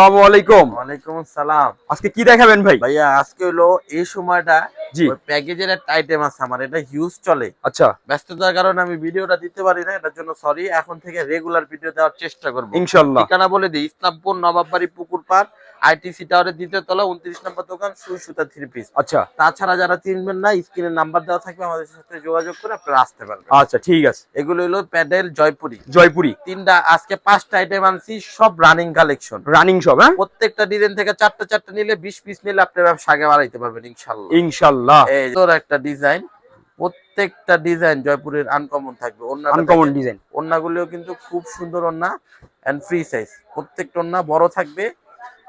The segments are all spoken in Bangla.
আসসালামু আলাইকুম। ওয়ালাইকুম আসসালাম। আজকে কি দেখাবেন ভাই? ভাইয়া আজকে হলো এই সময়টা জি। প্যাকেজের একটা আইটেম আছে আমার এটা হিউজ চলে। আচ্ছা। ব্যস্ততার কারণে আমি ভিডিওটা দিতে পারি না এটার জন্য সরি এখন থেকে রেগুলার ভিডিও দেওয়ার চেষ্টা করব। ইনশাল্লাহ ঠিকানা বলে দিই ইসলামপুর নবাববাড়ি পুকুর আইটিসি টাওয়ারের দ্বিতীয় তলা উনত্রিশ নম্বর দোকান সুই সুতা থ্রি পিস আচ্ছা। তাছাড়া যারা চিনবেন না স্ক্রিনের নাম্বার দেওয়া থাকবে আমাদের সাথে যোগাযোগ করে আপনারা আসতে পারবেন। আচ্ছা ঠিক আছে। এগুলো হলো প্যাডেল জয়পুরি। জয়পুরি। তিনটা আজকে পাঁচটা আইটেম আনছি সব রানিং কালেকশন রানিং সব হ্যাঁ? প্রত্যেকটা ডিজাইন থেকে চারটা চারটা নিলে বিশ পিস নিলে আপনি ব্যবসা আগে বাড়াইতে পারবেন ইনশাল্লাহ ইনশাল্লাহ এই একটা ডিজাইন প্রত্যেকটা ডিজাইন জয়পুরের আনকমন থাকবে আনকমন ডিজাইন ওন্নাগুলিও কিন্তু খুব সুন্দর ওন্না এন্ড ফ্রি সাইজ প্রত্যেকটা ওন্না বড় থাকবে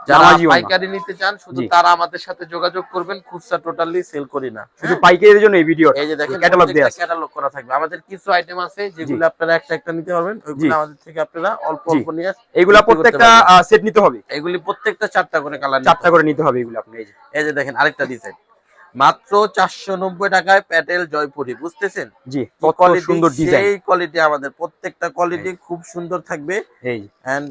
যারা পাইকারি নিতে চান শুধু তারা আমাদের সাথে যোগাযোগ করবেন খুচরা টোটালি সেল করি না। শুধু পাইকারির জন্য এই ভিডিও এই যে দেখেন ক্যাটালগ দেয়া আছে ক্যাটালগ করা থাকবে। আমাদের কিছু আইটেম আছে যেগুলো আপনারা একটা একটা নিতে পারবেন ওইগুলো আমাদের থেকে আপনারা অল্প অল্প নিয়ে এগুলা প্রত্যেকটা সেট নিতে হবে? এগুলি প্রত্যেকটা চারটা করে কালার চারটা করে নিতে হবে এগুলো আপনি। এই যে এই যে দেখেন আরেকটা ডিজাইন মাত্র চারশো নব্বই টাকায় প্যাটেল জয়পুরি বুঝতেছেন? জি সুন্দর ডিজাইন সেই কোয়ালিটি আমাদের। প্রত্যেকটা কোয়ালিটি খুব সুন্দর থাকবে। এই এন্ড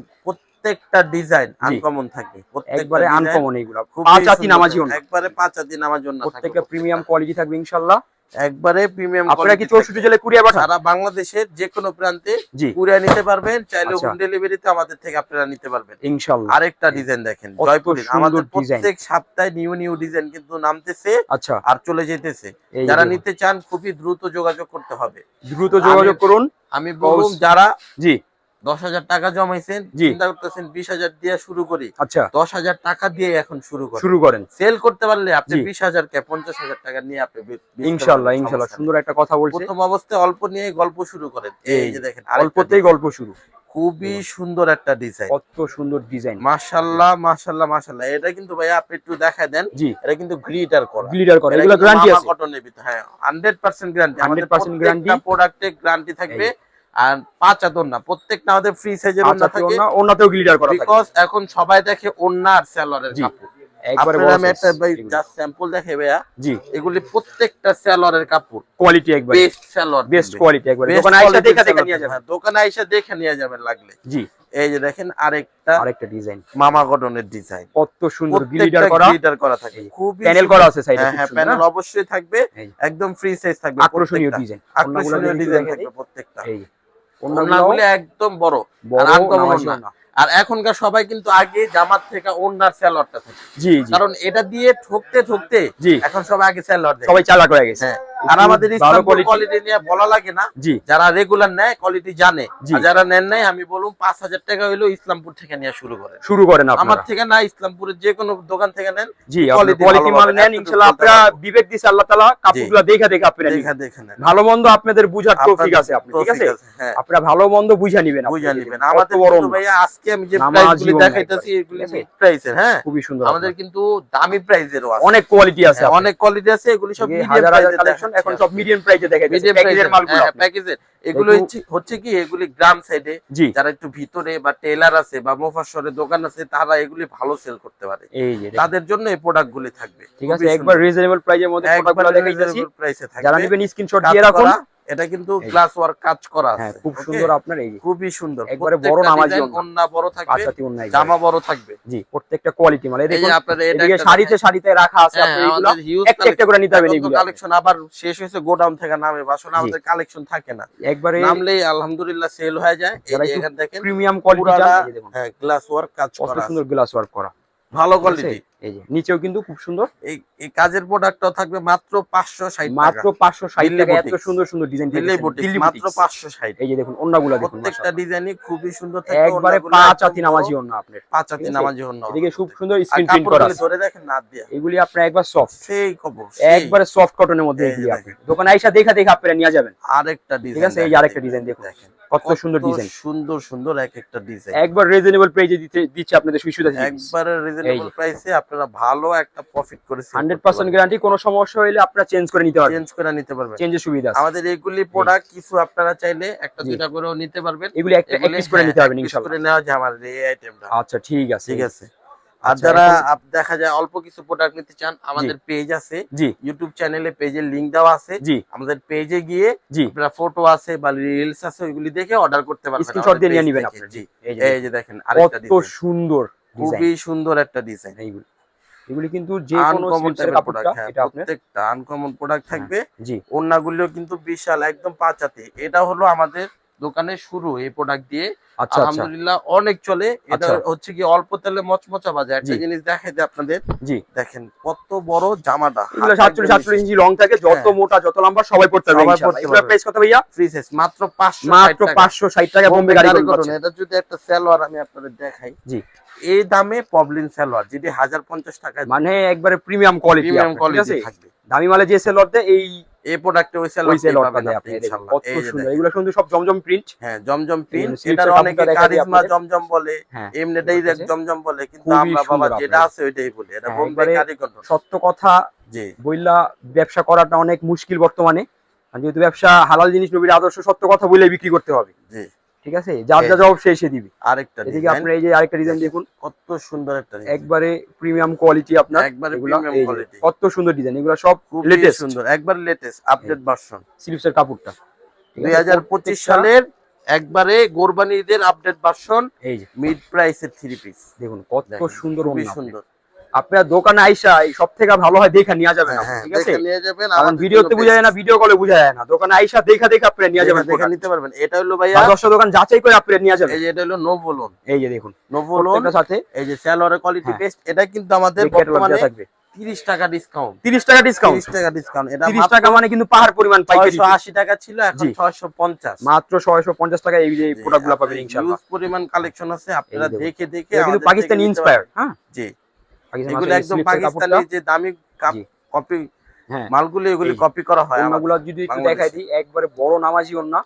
প্রত্যেকটা ডিজাইন আনকমন প্রত্যেকটা একবারে আনকমন এগুলো খুবই পাঁচ সুন্দর। নামাজি। একবারে পাঁচ হাতি নামার জন্য প্রত্যেকটা প্রিমিয়াম কোয়ালিটি থাকবে ইনশাল্লাহ। একবারে প্রিমিয়াম আপনারা কি চৌষট্টি জেলায় কুরিয়ার পাঠান? সারা বাংলাদেশের যে কোনো প্রান্তে জি। কুরিয়া নিতে পারবেন চাইলে আচ্ছা। হোম ডেলিভারিতে আমাদের থেকে আপনারা নিতে পারবেন। ইনশাল্লাহ। আরেকটা ডিজাইন দেখেন জয়পুরি আমাদের প্রত্যেক সপ্তাহে নিউ নিউ ডিজাইন কিন্তু নামতেছে আচ্ছা। আর চলে যেতেছে। যারা নিতে চান খুবই দ্রুত যোগাযোগ করতে হবে। দ্রুত যোগাযোগ করুন। আমি বলুন যারা জি। দশ হাজার টাকা জমাইছেন চিন্তা করতেছেন বিশ হাজার দিয়ে শুরু করি। আচ্ছা। দশ হাজার টাকা দিয়ে এখন শুরু করেন। শুরু করেন। সেল করতে পারলে আপনি বিশ হাজার কে পঞ্চাশ হাজার টাকা নিয়ে আপনি ইনশাল্লাহ ইনশাল্লাহ সুন্দর একটা কথা। বলছে। প্রথম অবস্থায় অল্প নিয়ে গল্প শুরু করেন। এই যে দেখেন অল্পতেই গল্প শুরু। খুবই সুন্দর একটা ডিজাইন কত সুন্দর ডিজাইন মাশাল্লাহ মাশাল্লাহ মাশাল্লাহ এটা কিন্তু ভাইয়া আপনি একটু দেখায় দেন। জি। এটা কিন্তু গ্লিটার করা। গ্লিডার করে। এগুলো গ্যারান্টি আছে। কটনের ভিতরে। হ্যাঁ 100% গ্যারান্টি 100% guarantee। প্রোডাক্টে গ্যারান্টি থাকবে। আর পাঁচ আদর না প্রত্যেকটা আমাদের ফ্রি সাইজের ওন্না থাকে। ওনা ওনাতেও গ্লিডার করা থাকে। বিকজ এখন সবাই দেখে ওন্না আর সেলরের কাপড়। একবারে বড় আমি একটা ভাই জাস্ট স্যাম্পল দেখে ভাইয়া। জি। এগুলি প্রত্যেকটা সেলরের কাপড়। কোয়ালিটি একবার। বেস্ট সেলর বেস্ট কোয়ালিটি একবার। দোকানে আইসা দেখা দেখা নিয়ে যাবেন। দোকানে আইসা দেখে নিয়ে যাবেন লাগলে। জি। এই যে দেখেন আরেকটা আরেকটা ডিজাইন মামা গঠনের ডিজাইন কত সুন্দর করা। গ্লিটার করা থাকে। খুবই প্যানেল করা আছে সাইডে হ্যাঁ হ্যাঁ প্যানেল অবশ্যই থাকবে। একদম ফ্রি সাইজ থাকবে আকর্ষণীয় ডিজাইন আকর্ষণীয় ডিজাইন থাকবে প্রত্যেকটা। ওনাগুলো একদম বড়। আর ওড়না। এখনকার সবাই কিন্তু আগে জামাত থেকে ওনার স্যালোয়ারটা থাকে। জি কারণ এটা দিয়ে ঠকতে ঠকতে জি। এখন সবাই আগে স্যালোয়ার সবাই চালাক হয়ে গেছে। হ্যাঁ। আর আমাদের ভালো কোয়ালিটি নিয়ে বলা লাগে না। জি। যারা রেগুলার নেয় কোয়ালিটি জানে। যারা নেন নাই আমি বলুন পাঁচ হাজার টাকা হইলেও ইসলামপুর থেকে নিয়ে শুরু করেন। শুরু করেন আমার থেকে না ইসলামপুরের যে কোনো দোকান থেকে নেন জি কোয়ালিটি মাল নেন ইনশাআল্লাহ আপনারা বিবেক দিছে আল্লাহ তাআলা কাপড়গুলো দেখা দেখে আপনারা নিবেন। দেখা দেখে নেন। ভালো মন্দ আপনাদের বুঝার তৌফিক আছে আপনি ঠিক আছে? হ্যাঁ। আপনারা ভালো মন্দ বুঝা নিবেন আপনি। বুঝা নিবেন। আমাদের না। আজকে আমি যে প্রাইস দেখাইতেছি এগুলি? মিড প্রাইসের হ্যাঁ? খুবই সুন্দর আমাদের কিন্তু দামি প্রাইসেরও আছে। অনেক কোয়ালিটি আছে হ্যাঁ, অনেক কোয়ালিটি আছে এগুলি সব মিডিয়াম কালেকশন এখন সব মিডিয়াম প্রাইসে দেখা যাচ্ছে। প্যাকেজের মালগুলো। প্যাকেজের এগুলো হচ্ছে- কি এগুলি গ্রাম সাইডে যারা একটু ভিতরে বা টেলার আছে বা মোফাসরের দোকান আছে তারা এগুলি ভালো সেল করতে পারে। তাদের জন্য এই প্রোডাক্ট গুলি থাকবে। ঠিক আছে একবার রিজনেবল প্রাইসের মধ্যে প্রোডাক্টগুলো প্রাইসে থাকবে যারা নেবেন স্ক্রিনশট দিয়ে রাখুন। এটা কিন্তু। গ্লাস ওয়ার্ক কাজ করা হ্যাঁ আছে খুব সুন্দর আপনার এই খুবই সুন্দর। একবারে বড় নামাজি। ওড়না বড় থাকবে জামা বড় থাকবে। জি প্রত্যেকটা কোয়ালিটি মানে এই দেখুন আপনার এটা এদিকে শাড়িতে শাড়িতে রাখা আছে হ্যাঁ, আপনার এগুলো একটা একটা করে নিতে তো এগুলো। কালেকশন আবার শেষ হয়েছে গোডাউন থেকে নামে বাসন। আমাদের কালেকশন থাকে না। একবারে নামলেই আলহামদুলিল্লাহ সেল হয়ে যায়। এই এখানে দেখেন প্রিমিয়াম কোয়ালিটি দেখুন। হ্যাঁ গ্লাস ওয়ার্ক কাজ করা সুন্দর গ্লাস ওয়ার্ক করা। ভালো কোয়ালিটি এই যে নিচেও কিন্তু খুব সুন্দর। এই এই কাজের প্রোডাক্টটাও থাকবে মাত্র 560 মাত্র টাকা। পাঁচশো ষাট দিল্লি টাকা এত সুন্দর সুন্দর ডিজাইন দিল্লি বুটিক মাত্র 560 এই যে দেখুন অন্যগুলো দেখুন প্রত্যেকটা ডিজাইনই খুবই সুন্দর থাকবে একবারে পাঁচ হাতি নামাজি অন্য আপনার। পাঁচ ঠিক নামাজি হন এদিকে খুব সুন্দর স্ক্রিন প্রিন্ট করা আছে। ধরে দেখেন না দিয়া। এগুলি আপনার একবার সফট সেই খবর একবারে সফট কটনের মধ্যে এই যে এগুলি আপনি। দেখেন। দোকানে আইসা দেখা দেখা আপনারা নিয়ে যাবেন। আরেকটা ডিজাইন ঠিক আছে? এই আরেকটা ডিজাইন দেখুন। কত সুন্দর ডিজাইন সুন্দর সুন্দর এক একটা ডিজাইন একবার রিজনেবল প্রাইসে দিতে দিচ্ছে আপনাদের সুবিধা একবারে রিজনেবল প্রাইসে আপনারা ভালো একটা প্রফিট করেছেন 100% গ্যারান্টি কোনো সমস্যা হলে আপনারা চেঞ্জ করে নিতে পারবেন। চেঞ্জ করে নিতে পারবেন। চেঞ্জের সুবিধা আছে। আমাদের এইগুলি প্রোডাক্ট কিছু আপনারা চাইলে একটা। দুইটা করেও নিতে পারবেন। এগুলি একটা এক পিস করে হ্যাঁ, নিতে পারবেন ইনশাআল্লাহ করে নেওয়া যায় আমাদের এই আইটেমটা আচ্ছা ঠিক আছে। ঠিক আছে। আর আচ্ছা, যারা দেখা যায় অল্প কিছু প্রোডাক্ট নিতে চান আমাদের পেজ আছে। ইউটিউব চ্যানেলে পেজের লিংক দেওয়া আছে। আমাদের পেজে গিয়ে আপনারা ফটো আছে বা রিলস আছে ওইগুলি দেখে অর্ডার করতে পারবেন। স্ক্রিনশট দিয়ে নিয়ে নেবেন আপনারা। জি। এই যে দেখেন আরেকটা কত সুন্দর খুবই সুন্দর একটা ডিজাইন এইগুলি। এগুলি কিন্তু যে কোনো আনকমন কাপড়টা প্রোডাক্ট হ্যাঁ এটা প্রত্যেকটা আনকমন প্রোডাক্ট থাকবে। জি। ওড়নাগুলিও কিন্তু বিশাল একদম পাঁচাতে এটা হলো আমাদের দোকানের শুরু এই প্রোডাক্ট দিয়ে। আচ্ছা আচ্ছা। আলহামদুলিল্লাহ অনেক চলে। এটা আচ্ছা। হচ্ছে কি অল্প তেলে মচমচা বাজে একটা জিনিস দেখাই দিই আপনাদের। জি। দেখেন কত বড় জামাটা। এগুলো সাতচল্লিশ সাতচল্লিশ ইঞ্চি লং থাকে যত হ্যাঁ। মোটা যত লম্বা সবাই পড়তে পারবে সবাই ইনশাআল্লাহ। পড়তে পারবে। প্রাইস কত ভাইয়া? ফ্রি সাইজ মাত্র 500 মাত্র পাঁচশো ষাট টাকা বোম্বে গাড়ি করুন এটা যদি একটা সালোয়ার আমি আপনাদের দেখাই জি। এই দামে পবলিন সালোয়ার যেটি 1050 টাকায় মানে একবারে প্রিমিয়াম কোয়ালিটি প্রিমিয়াম কোয়ালিটি থাকবে। দামি মালে যে সেলর দেয় এই এই প্রোডাক্টে ওই সালোয়ার সেলরটা পাবেন আপনি ইনশাআল্লাহ কত সুন্দর। এগুলো কিন্তু সব জমজম প্রিন্ট হ্যাঁ জমজম প্রিন্ট এটার অনেকে কারিজমা জমজম বলে হ্যাঁ এমনিটাই জমজম বলে কিন্তু আমরা বাবা যেটা আছে ওইটাই বলি। এটা হ্যাঁ, বোম্বে কারিগর সত্য কথা জি। বইলা ব্যবসা করাটা অনেক মুশকিল বর্তমানে। যেহেতু ব্যবসা হালাল জিনিস নবীর আদর্শ সত্য কথা বলে বিক্রি করতে হবে। জি। ঠিক আছে? যার যা এই- জবাব সে এসে দিবি। আরেকটা এদিকে আপনার এই যে আরেকটা ডিজাইন দেখুন কত সুন্দর একটা। একবারে প্রিমিয়াম কোয়ালিটি আপনার। একবারে প্রিমিয়াম কোয়ালিটি কত সুন্দর ডিজাইন এগুলো সব লেটেস্ট সুন্দর। একবার লেটেস্ট আপডেট ভার্সন স্লিপসের কাপড়টা। ঠিক দুই আছে? হাজার পঁচিশ প্রত্যেকটা- সালের একবারে কোরবানি ঈদের আপডেট ভার্সন এই যে। মিড প্রাইসের থ্রি পিস দেখুন কত সুন্দর সুন্দর। আপনার দোকানে আইসা এই সব থেকে ভালো হয় দেখা নিয়ে যাবেন হ্যাঁ, ঠিক আছে? দেখে নিয়ে যাবেন কারণ ভিডিওতে বোঝা যায় না ভিডিও কলে বোঝা যায় না। দোকানে আইসা দেখা দেখা আপনি নিয়ে যাবেন দেখে নিতে পারবেন। এটা হলো ভাইয়া দশটা দোকান যাচাই করে আপনি নিয়ে যাবেন এই যে এটা হলো নোভোলন এই যে দেখুন নোভোলন প্রত্যেকটার সাথে। এই যে স্যালোয়ারের কোয়ালিটি। বেস্ট এটা কিন্তু আমাদের বর্তমানে থাকবে। 30 টাকা ডিসকাউন্ট 30 টাকা ডিসকাউন্ট 30 টাকা ডিসকাউন্ট এটা 30 টাকা মানে কিন্তু পাহাড় পরিমাণ পাইকারি 680 টাকা ছিল এখন জি। 650 মাত্র 650 টাকা এই যে প্রোডাক্টগুলো পাবেন ইনশাআল্লাহ। পরিমাণ কালেকশন আছে আপনারা দেখে দেখে কিন্তু পাকিস্তানি ইন্সপায়ার হ্যাঁ। জি। এগুলো একদম পাকিস্তানি যে দামি কপি হ্যাঁ। মালগুলো এগুলি কপি করা হয় আমাদের। যদি একটু দেখাই দিই একবারে বড় নামাজি ওন্না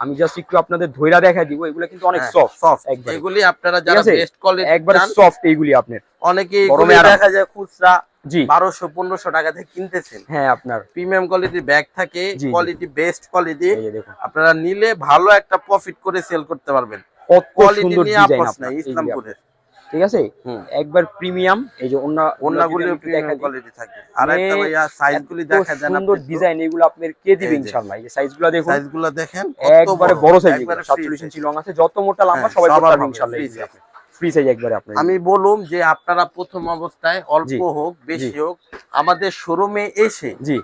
আমি জাস্ট একটু আপনাদের ধইরা দেখাই দিব এগুলো কিন্তু অনেক সফট এগুলি আপনারা যারা বেস্ট কোয়ালিটি একবারে সফট এইগুলি আপনার। অনেকে এগুলি দেখা যায় খুচরা জি। বারোশো পনেরোশো টাকা থেকে কিনতেছেন। হ্যাঁ আপনার। প্রিমিয়াম কোয়ালিটির ব্যাগ থাকে। কোয়ালিটি বেস্ট কোয়ালিটি আপনারা নিলে ভালো একটা প্রফিট করে সেল করতে পারবেন। কোয়ালিটি নিয়ে আপোষ আপনার নাই ইসলামপুরের। ঠিক আছে? একবার প্রিমিয়াম এই যে ওন্না ওন্নাগুলো প্রিমিয়াম কোয়ালিটি থাকে। আর একটা ভাইয়া সাইজ গুলি এত দেখা যায় সুন্দর ডিজাইন এগুলো কে দিবে ইনশাআল্লাহ? এই সাইজগুলো দেখুন। সাইজগুলো দেখেন একবারে বড় সাইজ একবারে 47 ইঞ্চি লং আছে যত মোটা লম্বা হ্যাঁ, সবাই সবার করতে পারবে ইনশাআল্লাহ আমি বলুম যে আপনারা প্রথম অবস্থায় অল্প হোক বেশি হোক আমাদের শোরুমে এসে জি।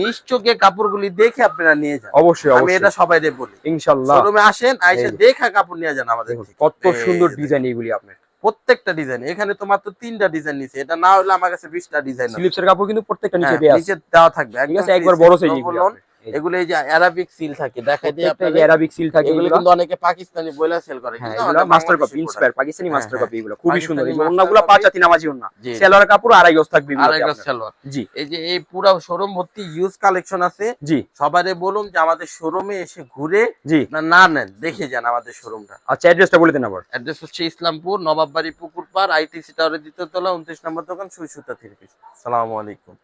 নিশ্চকে কাপড়গুলি দেখে আপনারা নিয়ে যান। অবশ্যই আমি এটা সবাই বলি। ইনশাআল্লাহ। শোরুমে আসেন আইসে। দেখা কাপড় নিয়ে যান আমাদের কত সুন্দর ডিজাইন এগুলি আপনার। প্রত্যেকটা ডিজাইন এখানে তো মাত্র তিনটা ডিজাইন নিচে এটা না হলে আমার কাছে বিশটা ডিজাইন স্লিপসের কাপড় কিন্তু প্রত্যেকটা নিচে হ্যাঁ, নিচে দেওয়া থাকবে। ঠিক আছে একবার বড় সাইজ এগুলো এই যে অ্যারাবিক সিল থাকে দেখাই দিই আপনাদের। অ্যারাবিক সিল থাকে এগুলো কিন্তু অনেকে পাকিস্তানি বইলা সেল করে হ্যাঁ এগুলো মাস্টার কপি ইন্সপায়ার পাকিস্তানি হ্যাঁ, মাস্টার হ্যাঁ। কপি এগুলো। খুবই সুন্দর। এই ওন্নাগুলো নামাজি ওন্না সেলার কাপড় আড়াই গজ থাকবে আরেকটা আপনার। সালোয়ার। জি। এই যে এই পুরো শোরুম ভর্তি ইউজ কালেকশন আছে। জি। সবারে বলুন যে আমাদের শোরুমে এসে ঘুরে জি। না না নেন দেখে যান আমাদের শোরুমটা আচ্ছা অ্যাড্রেসটা বলে দেন আবার। অ্যাড্রেস হচ্ছে ইসলামপুর নবাববাড়ি পুকুরপাড় আইটিসি টাওয়ারের দ্বিতীয় তলা উনত্রিশ নম্বর দোকান সুই সুতা থ্রি পিস সালামু আলাইকুম।